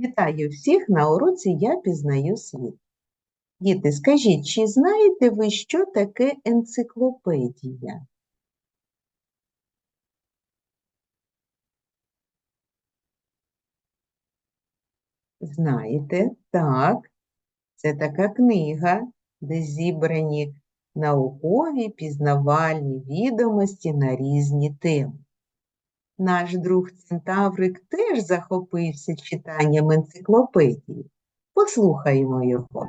Вітаю всіх на уроці Я пізнаю світ. Діти, скажіть, чи знаєте ви, що таке енциклопедія? Знаєте, так. Це така книга, де зібрані наукові пізнавальні відомості на різні теми. Наш друг Центаврик теж захопився читанням енциклопедії. Послухаймо його.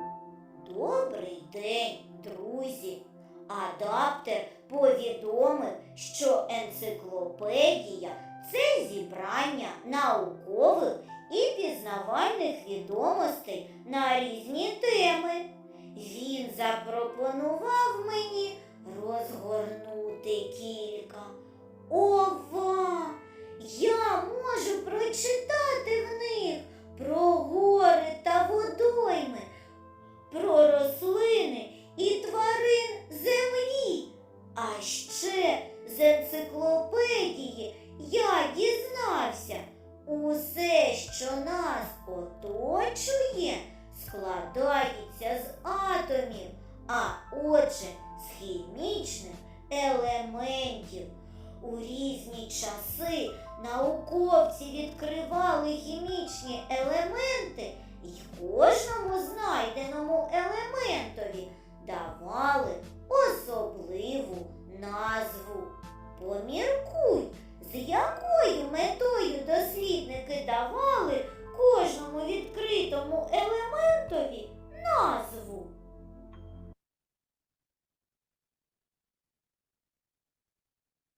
Добрий день, друзі! Адаптер повідомив, що енциклопедія це зібрання наукових і пізнавальних відомостей на різні теми. Він запропонував мені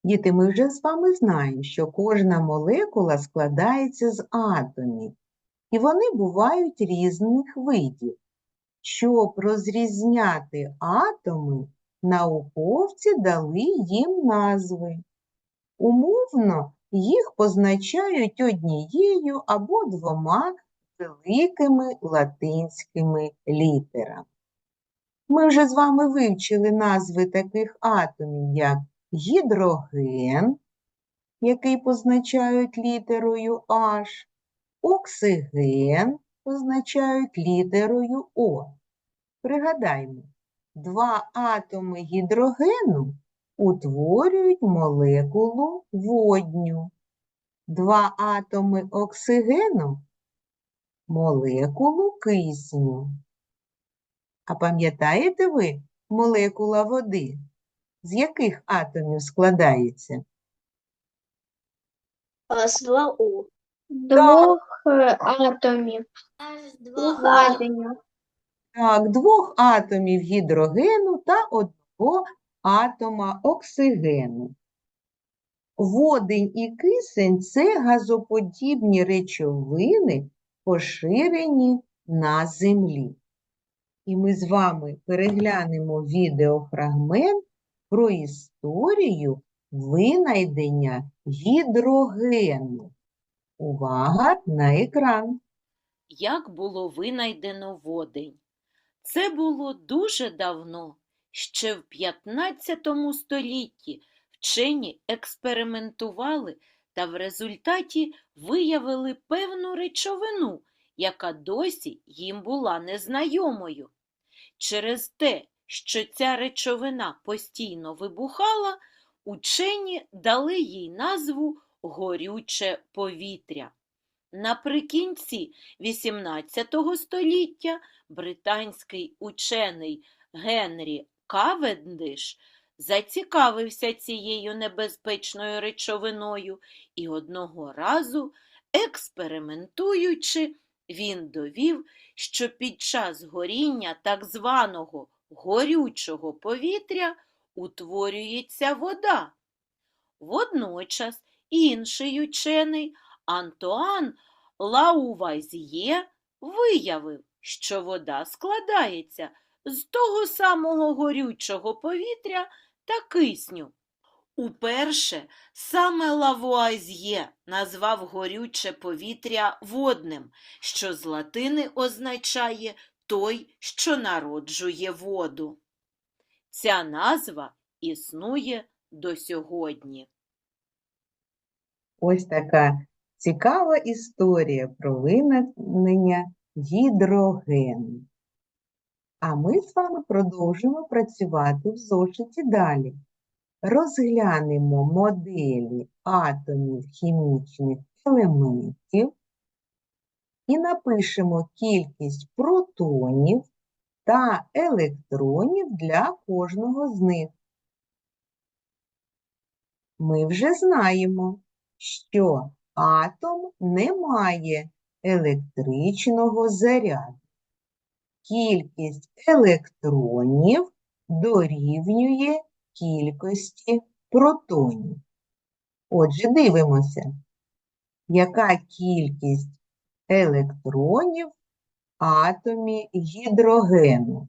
Діти, ми вже з вами знаємо, що кожна молекула складається з атомів, і вони бувають різних видів. Щоб розрізняти атоми, науковці дали їм назви. Умовно їх позначають однією або двома великими латинськими літерами. Ми вже з вами вивчили назви таких атомів, як гідроген, який позначають літерою H, оксиген позначають літерою О. Пригадаймо, два атоми гідрогену утворюють молекулу водню. Два атоми оксигену молекулу кисню. А пам'ятаєте ви молекула води? З яких атомів складається? З2У. Двох е, атомів. Двох атомів. Так, двох атомів гідрогену та одного атома оксигену. Водень і кисень – це газоподібні речовини, поширені на землі. І ми з вами переглянемо відеофрагмент про історію винайдення гідрогену. Увага на екран! як було винайдено водень. Це було дуже давно, ще в 15 столітті вчені експериментували та в результаті виявили певну речовину, яка досі їм була незнайомою. Через те, що ця речовина постійно вибухала, учені дали їй назву горюче повітря. Наприкінці XVIII століття британський учений Генрі Кавендиш зацікавився цією небезпечною речовиною і одного разу, експериментуючи, він довів, що під час горіння так званого горючого повітря утворюється вода. Водночас інший учений Антуан Лаувазьє виявив, що вода складається з того самого горючого повітря та кисню. Уперше саме Лавуазьє назвав горюче повітря водним, що з латини означає той, що народжує воду. Ця назва існує до сьогодні. Ось така Цікава історія про виникнення гідрогену. А ми з вами продовжимо працювати в зошиті далі. Розглянемо моделі атомів хімічних елементів і напишемо кількість протонів та електронів для кожного з них. Ми вже знаємо, що атом не має електричного заряду. Кількість електронів дорівнює кількості протонів. Отже, дивимося, яка кількість електронів в атомі гідрогену.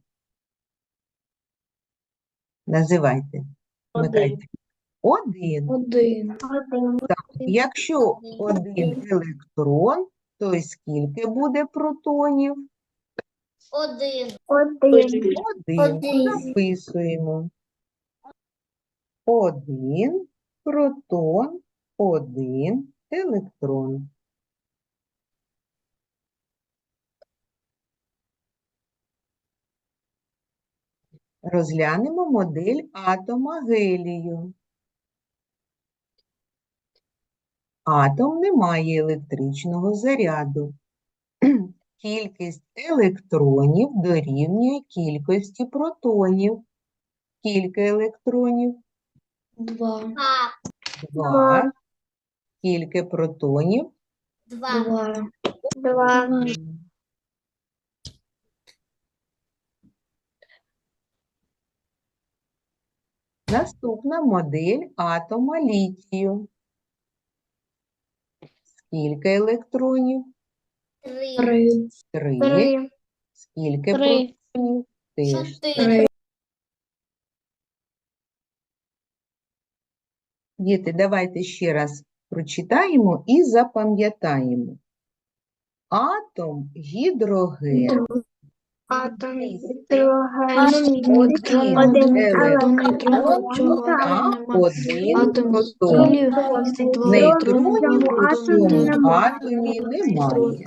Називайте. Вмикайте. Один. Один. Якщо один електрон, то скільки буде протонів? Один. Один. Один. Один. Записуємо. Один протон, один електрон. Розглянемо модель атома гелію. Атом не має електричного заряду. Кількість електронів дорівнює кількості протонів. Скільки електронів? Два. Два. Скільки протонів? Два. Два. Два. Наступна модель атома літію. Скільки електронів? Три. Три. Три. Три. Скільки Три. протонів? Теж. Чотири. Діти, давайте ще раз прочитаємо і запам'ятаємо. Атом гідрогену Атом один електрон та один атомі немає.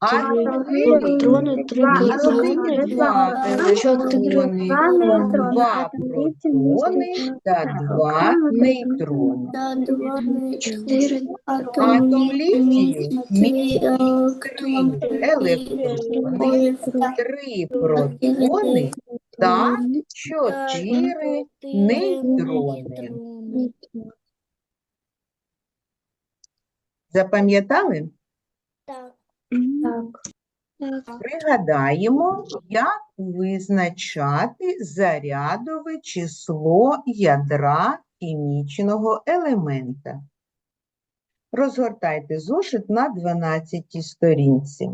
Атом три протони, два чотири два протони та два нейтрони. чотири Атом літію три електрони, три протони та чотири нейтрони. Запам'ятали? Так. Так. Пригадаємо, як визначати зарядове число ядра хімічного елемента. Розгортайте зошит на 12 сторінці.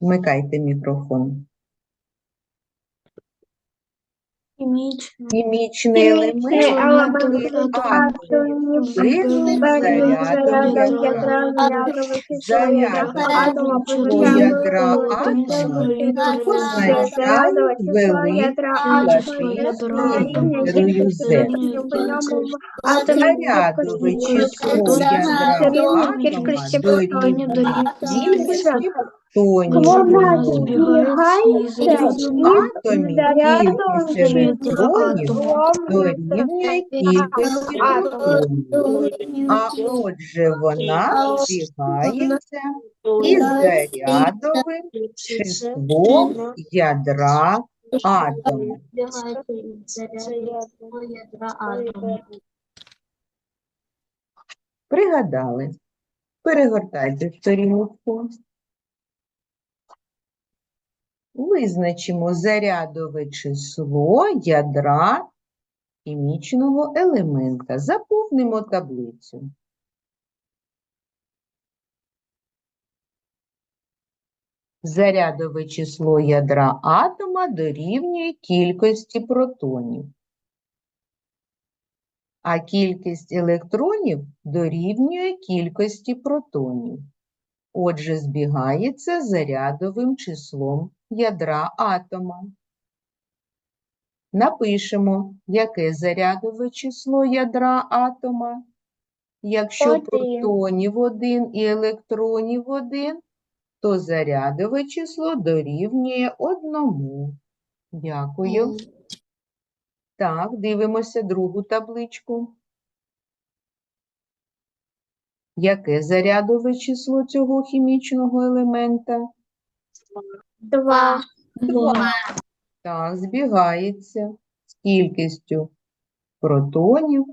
Вмикайте мікрофон. Хімічний. Хімічний елемент атомів різних зарядових Зарядове число ядра атома позначають великою латинською Z. Зарядове число ядра атома дорівнює кількості протонів. Атомі кількість електронів дорівнює кількості протонів. А отже, вона збігається із зарядовим числом ядра атома. Пригадали. Перегортайте сторінку. Визначимо зарядове число ядра хімічного елемента. Заповнимо таблицю. Зарядове число ядра атома дорівнює кількості протонів. А кількість електронів дорівнює кількості протонів. Отже, збігається зарядовим числом ядра атома. Напишемо, яке зарядове число ядра атома. Якщо Один. протонів один і електронів один, то зарядове число дорівнює одному. Дякую. Так, дивимося другу табличку. Яке зарядове число цього хімічного елемента? Два. Два. Так, збігається з кількістю протонів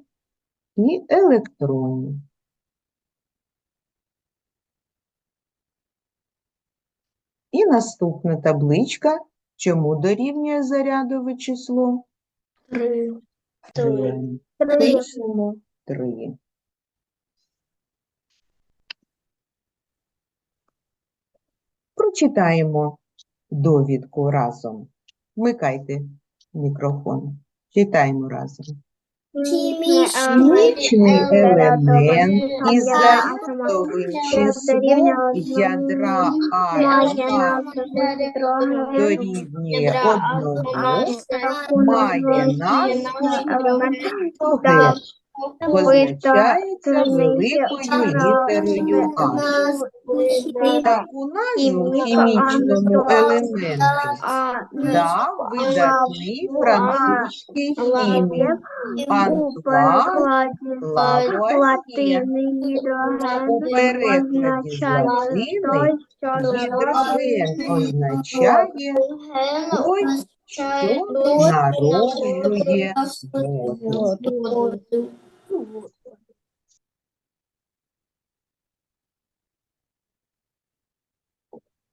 і електронів. І наступна табличка. Чому дорівнює зарядове число? Три. Три. Три. Три. Прочитаємо довідку разом. Вмикайте мікрофон. Читаємо разом. Хімічний елемент із зарядовим числом ядра атома дорівнює одного, має назву позначається великою літерою А. Таку назву хімічному елементу дав видатний французький хімік Антуан Лавуазьє. У перекладі з латини гідроген означає той, що народжує воду.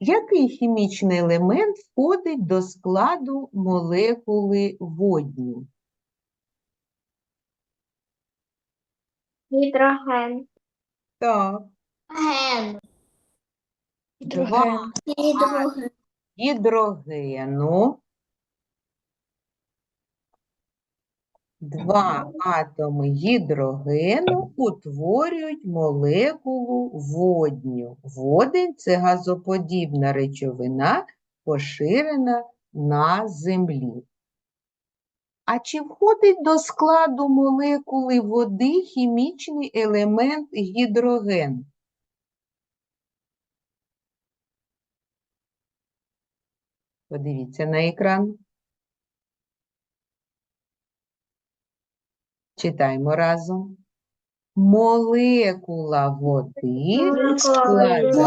Який хімічний елемент входить до складу молекули водню? Гідроген. Так, Ген. два Гідроген. гідрогену. Два атоми гідрогену утворюють молекулу водню. Водень – це газоподібна речовина, поширена на землі. А чи входить до складу молекули води хімічний елемент гідроген? Подивіться на екран. Читаємо разом. Молекула води складається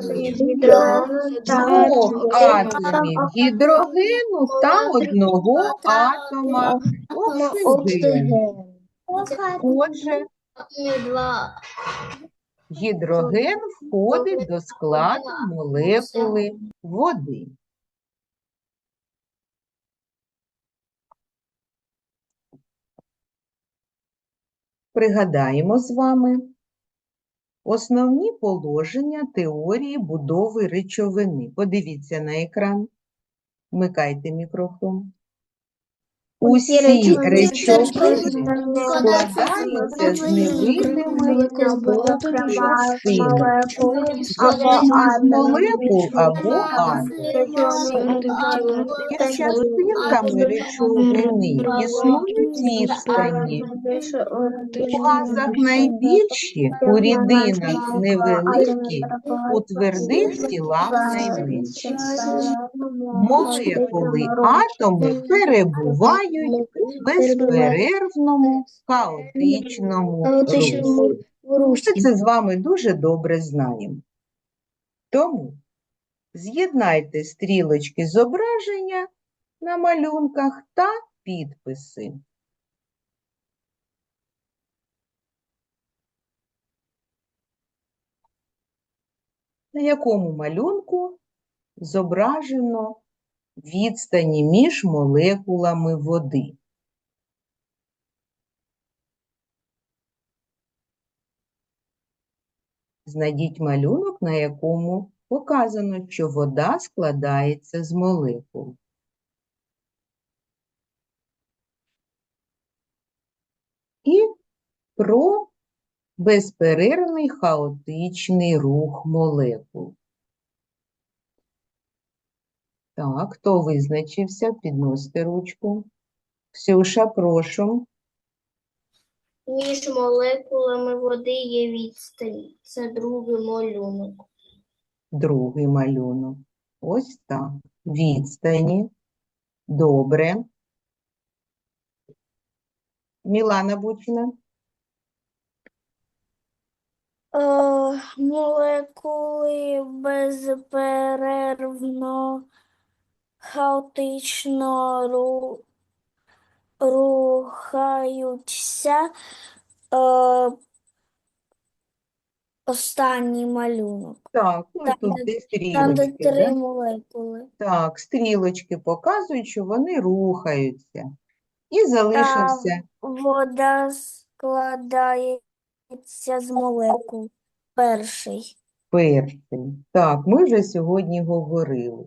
з. Двох атомів гідрогену та одного атома оксигену. Отже, гідроген входить до складу молекули води. Пригадаємо з вами основні положення теорії будови речовини. Подивіться на екран. Вмикайте мікрофон. Усі речовини складаються з невидимих частин. З молекул або атомів. Між частинками речовини існують відстані. У газах найбільші, у рідинах невеликі, у твердих тілах найменші. Молекули атоми перебувають у безперервному хаотичному русі. Ми це з вами дуже добре знаємо. Тому з'єднайте стрілочки зображення на малюнках та підписи. На якому малюнку зображено відстані між молекулами води? Знайдіть малюнок, на якому показано, що вода складається з молекул. І про безперервний хаотичний рух молекул. Так, хто визначився? Підносите ручку. Ксюша, прошу. Між молекулами води є відстань. Це другий малюнок. Другий малюнок. Ось так. Відстані. Добре. Мілана Бучина. Е, молекули безперервно, хаотично ру, рухаються. Е, останній малюнок. Так, ось Там, тут де- де Там, де стрілочки, три да? молекули. Так, стрілочки показують, що вони рухаються. І залишився Вода складається з молекул. Перший. перший. Так, ми вже сьогодні говорили,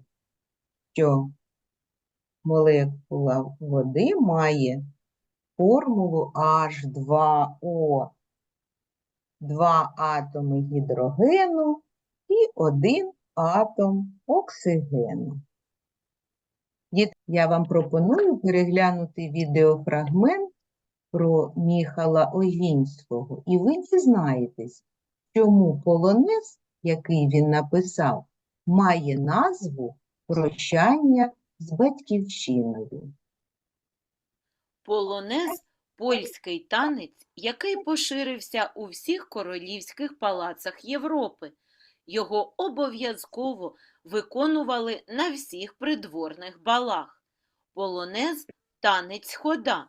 що молекула води має формулу H2O. Два атоми гідрогену і один атом оксигену. Я вам пропоную переглянути відеофрагмент про Міхала Огінського, і ви дізнаєтесь, чому полонез, який він написав, має назву Прощання з батьківщиною. Полонез – польський танець, який поширився у всіх королівських палацах Європи. Його обов'язково виконували на всіх придворних балах. Полонез – танець хода.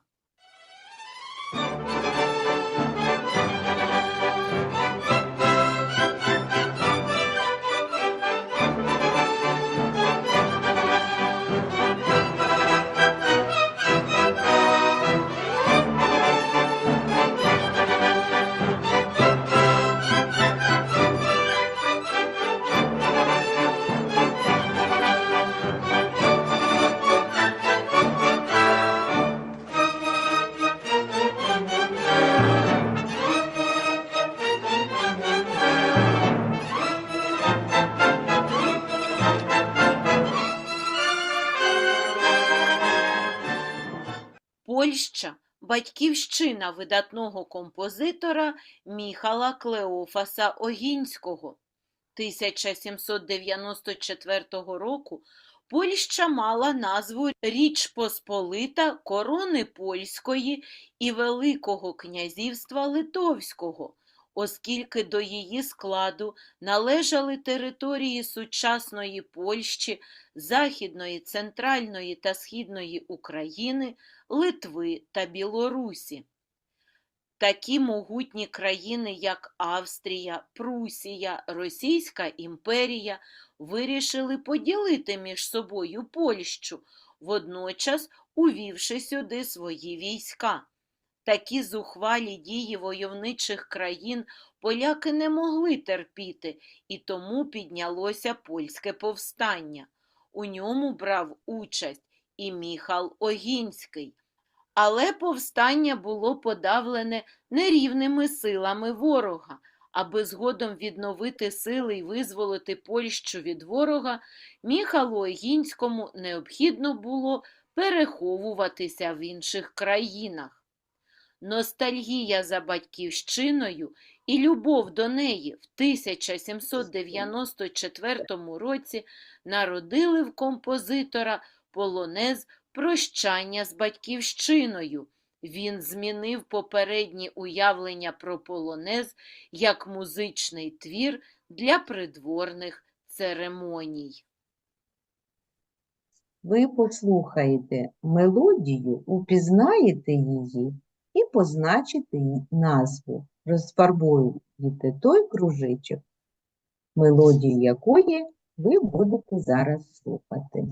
Батьківщина видатного композитора Міхала Клеофаса Огінського. 1794 року Польща мала назву Річ Посполита Корони Польської і Великого князівства Литовського, оскільки до її складу належали території сучасної Польщі, Західної, Центральної та Східної України, Литви та Білорусі. Такі могутні країни, як Австрія, Прусія, Російська імперія, вирішили поділити між собою Польщу, водночас увівши сюди свої війська. Такі зухвалі дії войовничих країн поляки не могли терпіти, і тому піднялося польське повстання. У ньому брав участь і Міхал Огінський. Але повстання було подавлене нерівними силами ворога. Аби згодом відновити сили і визволити Польщу від ворога, Міхалу Огінському необхідно було переховуватися в інших країнах. Ностальгія за батьківщиною і любов до неї в 1794 році народили в композитора полонез Прощання з батьківщиною. Він змінив попередні уявлення про полонез як музичний твір для придворних церемоній. Ви послухаєте мелодію, упізнаєте її і позначите назву. Розфарбуєте той кружечок, мелодію якої ви будете зараз слухати.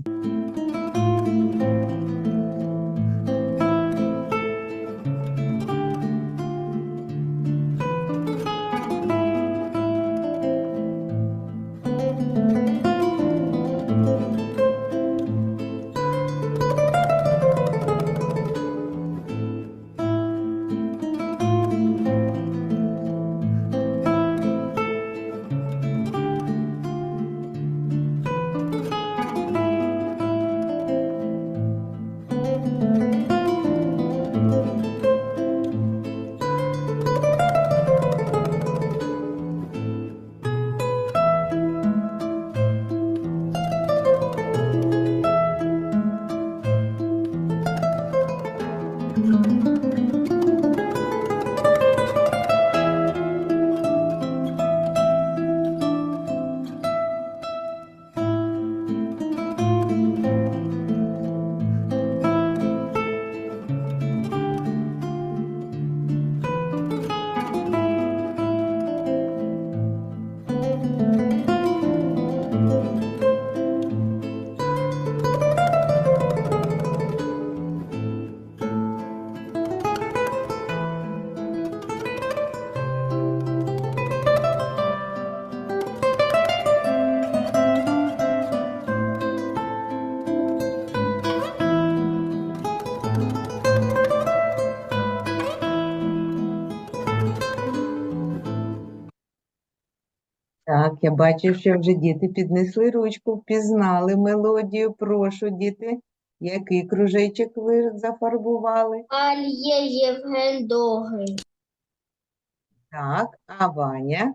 Я бачу, що вже діти піднесли ручку, впізнали мелодію. Прошу, діти, який кружечок ви зафарбували? Альє Євген Довгий. Так, а Ваня?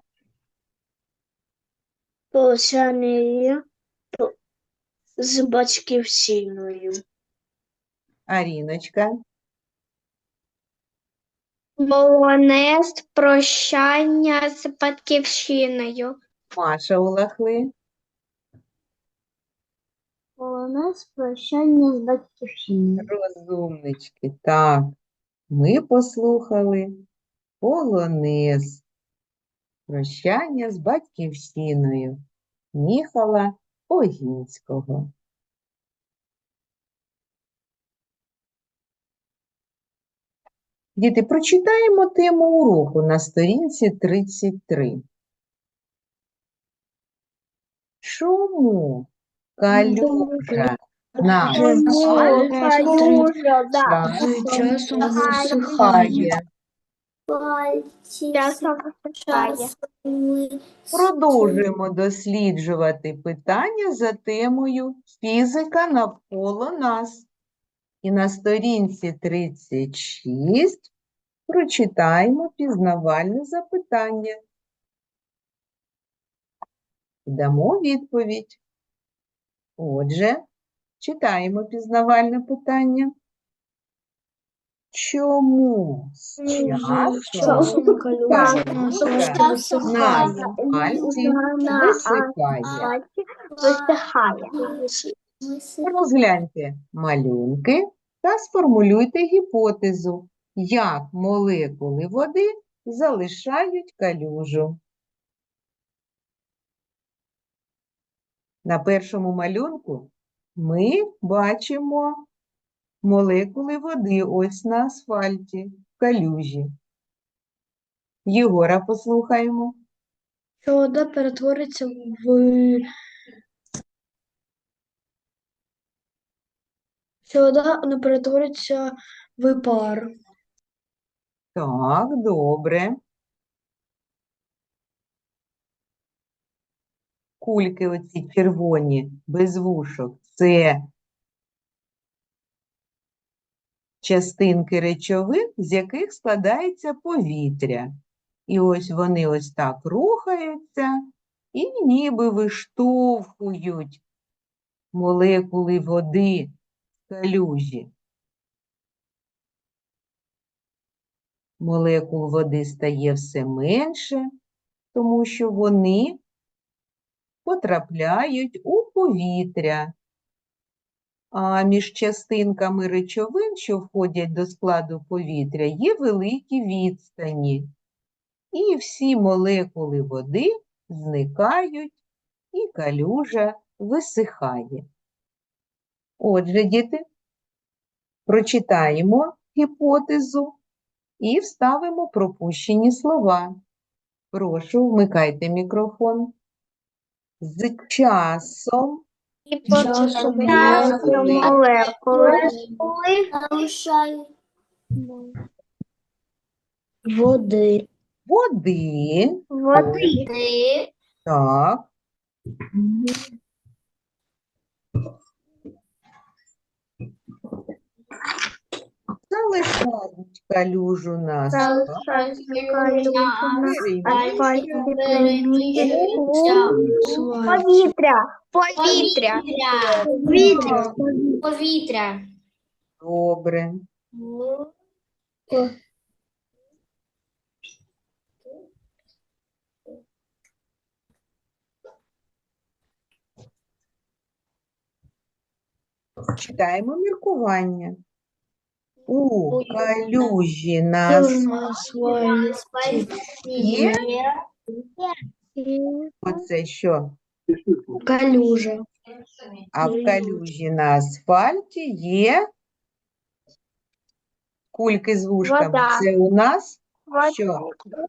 Полосяний з батьківщиною. Аріночка? Полонез прощання з батьківщиною. Маша Улахли? Полонез прощання з батьківщиною. Розумнички. Так, ми послухали полонез. Прощання з батьківщиною Міхала Огінського. Діти, прочитаємо тему уроку на сторінці 33. Чому калюжа на Часом висихає? Продовжуємо досліджувати питання за темою фізика навколо нас. І на сторінці 36 прочитаємо пізнавальне запитання. Дамо відповідь. Отже, читаємо пізнавальне питання. Чому з часом на асфальті висихає? Розгляньте малюнки та сформулюйте гіпотезу, як молекули води залишають калюжу. На першому малюнку ми бачимо молекули води ось на асфальті, в калюжі. Єгора послухаємо. Що вода перетвориться в що вода не перетвориться в пар. Так, добре. Кульки оці червоні, без вушок, це частинки речовин, з яких складається повітря. І ось вони ось так рухаються і ніби виштовхують молекули води в калюжі. Молекул води стає все менше, тому що вони потрапляють у повітря. А між частинками речовин, що входять до складу повітря, є великі відстані. І всі молекули води зникають, і калюжа висихає. Отже, діти, прочитаємо гіпотезу і вставимо пропущені слова. Прошу, вмикайте мікрофон. З часом. Часом молекули води. води, Води. Так, залишають калюжу на асфальті, Повітря. Повітря. Повітря. Повітря. Добре. Читаємо міркування. У калюжі на асфальті Є? Оце що? Калюжа. А в калюжі на асфальті є кульки з вушками. Вода. Це у нас що?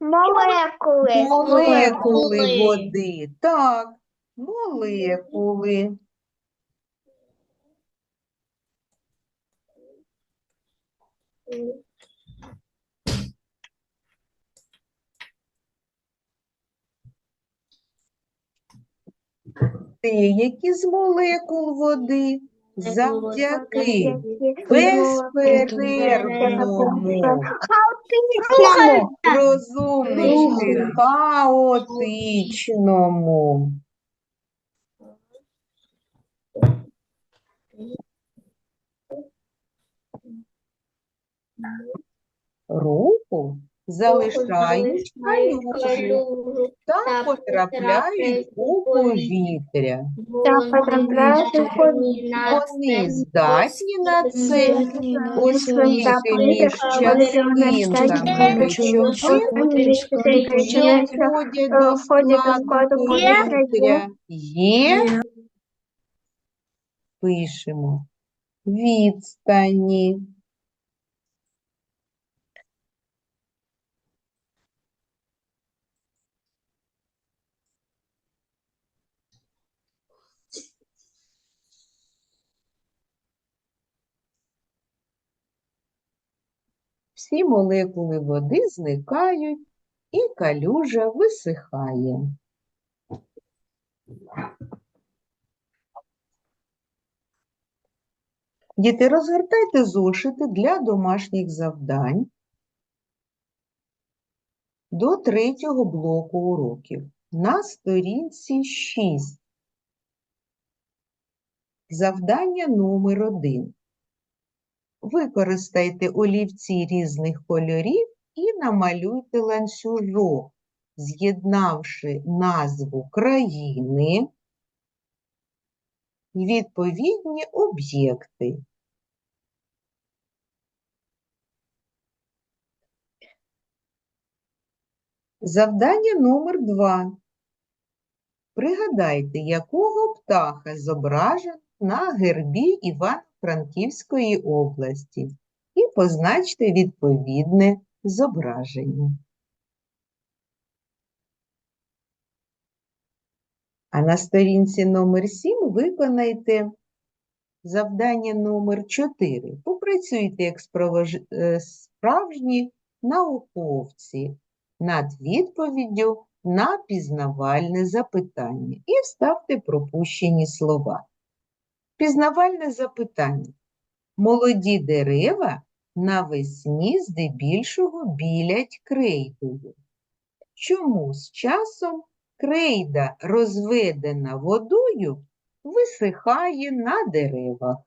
Молекули. Молекули води. Так, молекули. Деякі з молекул води завдяки безперервному розумнички хаотичному руху залишають калюжі та потрапляють у повітря. Вони здатні на це, оскільки між частинками що входять до складу повітря, є, пишемо, відстані. Всі молекули води зникають, і калюжа висихає. Діти, розгортайте зошити для домашніх завдань до третього блоку уроків на сторінці 6. Завдання номер 1. Використайте олівці різних кольорів і намалюйте ланцюжок, з'єднавши назву країни відповідні об'єкти. Завдання номер 2. Пригадайте, якого птаха зображено на гербі Івано-Франківської області і позначте відповідне зображення. А на сторінці номер 7 виконайте завдання номер 4. Попрацюйте як е, справжні науковці над відповіддю на пізнавальне запитання і вставте пропущені слова. Пізнавальне запитання. Молоді дерева навесні здебільшого білять крейдою. Чому з часом крейда, розведена водою, висихає на деревах?